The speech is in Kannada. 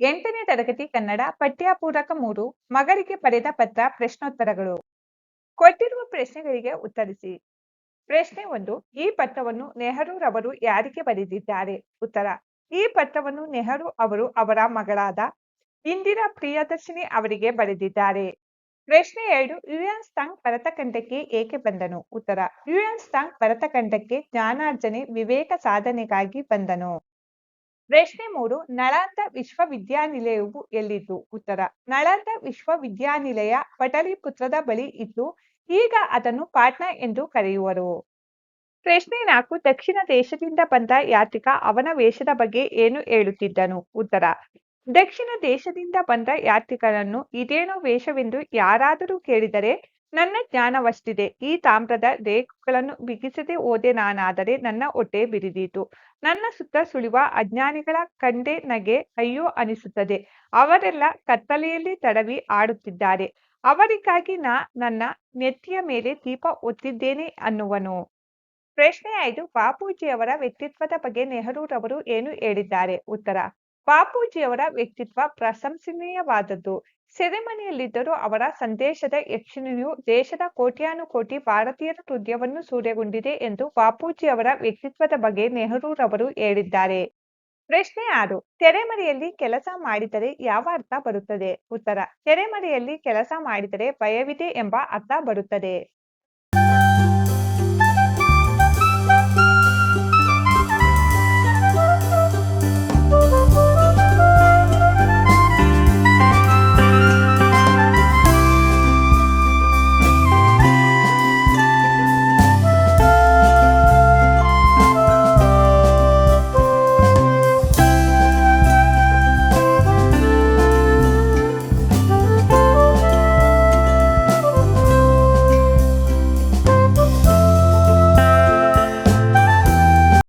ಎಂಟನೇ ತರಗತಿ ಕನ್ನಡ ಪಠ್ಯಪೂರಕ ಮೂರು, ಮಗಳಿಗೆ ಪಡೆದ ಪತ್ರ ಪ್ರಶ್ನೋತ್ತರಗಳು. ಕೊಟ್ಟಿರುವ ಪ್ರಶ್ನೆಗಳಿಗೆ ಉತ್ತರಿಸಿ. ಪ್ರಶ್ನೆ ಒಂದು, ಈ ಪತ್ರವನ್ನು ನೆಹರು ನೆಹರೂರವರು ಯಾರಿಗೆ ಬರೆದಿದ್ದಾರೆ? ಉತ್ತರ, ಈ ಪತ್ರವನ್ನು ನೆಹರು ಅವರು ಅವರ ಮಗಳಾದ ಇಂದಿರಾ ಪ್ರಿಯದರ್ಶಿನಿ ಅವರಿಗೆ ಬರೆದಿದ್ದಾರೆ. ಪ್ರಶ್ನೆ ಎರಡು, ಯುಎನ್ ಸ್ಟಾಂಗ್ ಭರತಖಂಡಕ್ಕೆ ಏಕೆ ಬಂದನು? ಉತ್ತರ, ಯುಎನ್ ಸ್ಟಾಂಗ್ ಭರತಖಂಡಕ್ಕೆ ಜ್ಞಾನಾರ್ಜನೆ ವಿವೇಕ ಸಾಧನೆಗಾಗಿ ಬಂದನು. ಪ್ರಶ್ನೆ ಮೂರು ನಳಂದ ವಿಶ್ವವಿದ್ಯಾನಿಲಯವು ಎಲ್ಲಿದ್ದು? ಉತ್ತರ ನಳಂದ ವಿಶ್ವವಿದ್ಯಾನಿಲಯ ಪಟಲಿಪುತ್ರದ ಬಳಿ ಇದ್ದು, ಈಗ ಅದನ್ನು ಪಾಟ್ನಾ ಎಂದು ಕರೆಯುವರು. ಪ್ರಶ್ನೆ ನಾಲ್ಕು, ದಕ್ಷಿಣ ದೇಶದಿಂದ ಬಂದ ಯಾತ್ರಿಕ ಅವನ ವೇಷದ ಬಗ್ಗೆ ಏನು ಹೇಳುತ್ತಿದ್ದನು? ಉತ್ತರ, ದಕ್ಷಿಣ ದೇಶದಿಂದ ಬಂದ ಯಾತ್ರಿಕರನ್ನು ಇದೇನೋ ವೇಷವೆಂದು ಯಾರಾದರೂ ಕೇಳಿದರೆ ನನ್ನ ಜ್ಞಾನವಷ್ಟಿದೆ. ಈ ತಾಮ್ರದ ರೇಖೆಗಳನ್ನು ಬಿಗಿಸದೆ ಓದೆ ನಾನಾದರೆ ನನ್ನ ಹೊಟ್ಟೆ ಬಿರಿದೀತು. ನನ್ನ ಸುತ್ತ ಸುಳಿವ ಅಜ್ಞಾನಿಗಳ ಕಂಡೆ ನಗೆ ಅಯ್ಯೋ ಅನಿಸುತ್ತದೆ. ಅವರೆಲ್ಲ ಕತ್ತಲೆಯಲ್ಲಿ ತಡವಿ ಆಡುತ್ತಿದ್ದಾರೆ. ಅವರಿಗಾಗಿ ನಾ ನನ್ನ ನೆತ್ತಿಯ ಮೇಲೆ ದೀಪ ಒತ್ತಿದ್ದೇನೆ ಅನ್ನುವನು. ಪ್ರಶ್ನೆ ಐದು ಬಾಪೂಜಿಯವರ ವ್ಯಕ್ತಿತ್ವದ ಬಗ್ಗೆ ನೆಹರೂರವರು ಏನು ಹೇಳಿದ್ದಾರೆ? ಉತ್ತರ ಬಾಪೂಜಿಯವರ ವ್ಯಕ್ತಿತ್ವ ಪ್ರಶಂಸನೀಯವಾದದ್ದು. ಸೆರೆಮನೆಯಲ್ಲಿದ್ದರೂ ಅವರ ಸಂದೇಶದ ಯಕ್ಷಿಣಿಯು ದೇಶದ ಕೋಟ್ಯಾನುಕೋಟಿ ಭಾರತೀಯರ ಹೃದಯವನ್ನು ಸೂರ್ಯಗೊಂಡಿದೆ ಎಂದು ಬಾಪೂಜಿಯವರ ವ್ಯಕ್ತಿತ್ವದ ಬಗ್ಗೆ ನೆಹರೂರವರು ಹೇಳಿದ್ದಾರೆ. ಪ್ರಶ್ನೆ ಆರು, ತೆರೆಮರೆಯಲ್ಲಿ ಕೆಲಸ ಮಾಡಿದರೆ ಯಾವ ಅರ್ಥ ಬರುತ್ತದೆ? ಉತ್ತರ, ತೆರೆಮರೆಯಲ್ಲಿ ಕೆಲಸ ಮಾಡಿದರೆ ಭಯವಿದೆ ಎಂಬ ಅರ್ಥ ಬರುತ್ತದೆ.